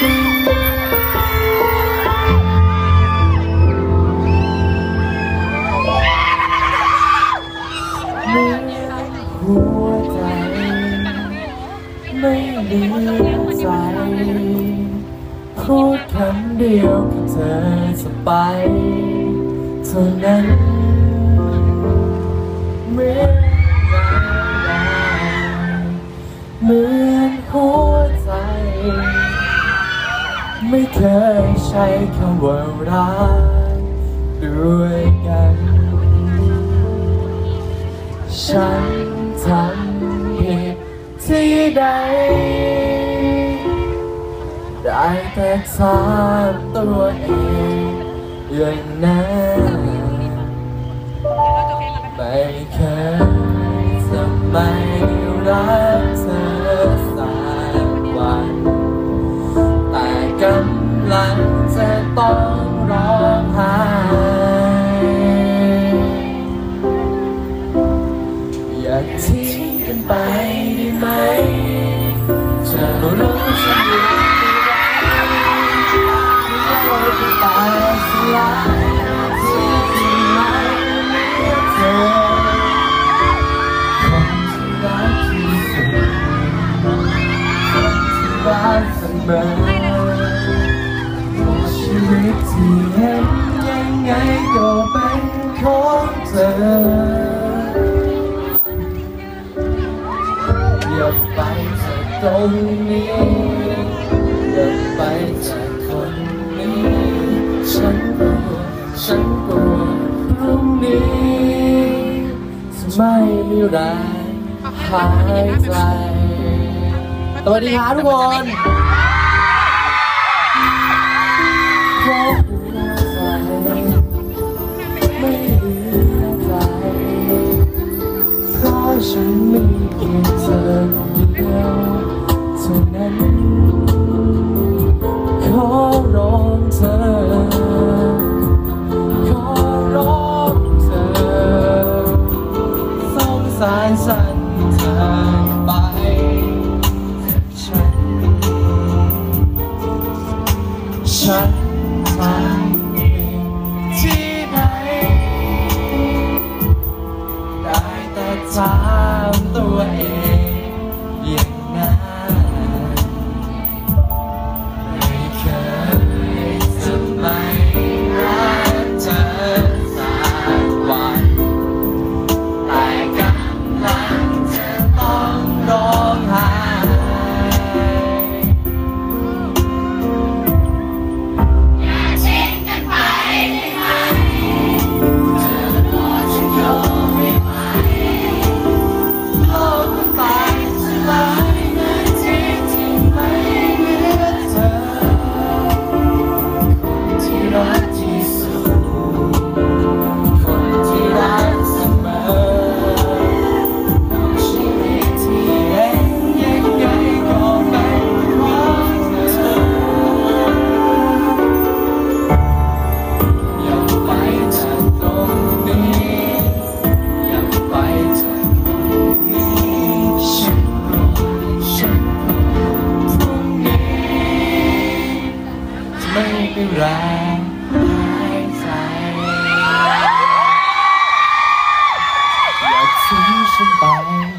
หัวใจไม่เหใจพูดคำเดียวกับเธอจไปเท่านั้น เคยใช้คำว่ารักด้วยกัน ฉันทำผิดที่ใด ได้แต่ถามตัวเองอย่างนั้น ที่เห็นยังไงก็เป็นของเธออย่าไปจากตรงนี้อย่าไปจากคนนี้ ฉันกลัวฉันกลัวพรุ่งนี้จะไม่มีแรงหายใจสวัสดีครับทุกคน ท่านั้นขอร้องเธอสายสันทาไปฉัน ฉันทางที่ไหน ได้แต่ถามตัวเอง คุ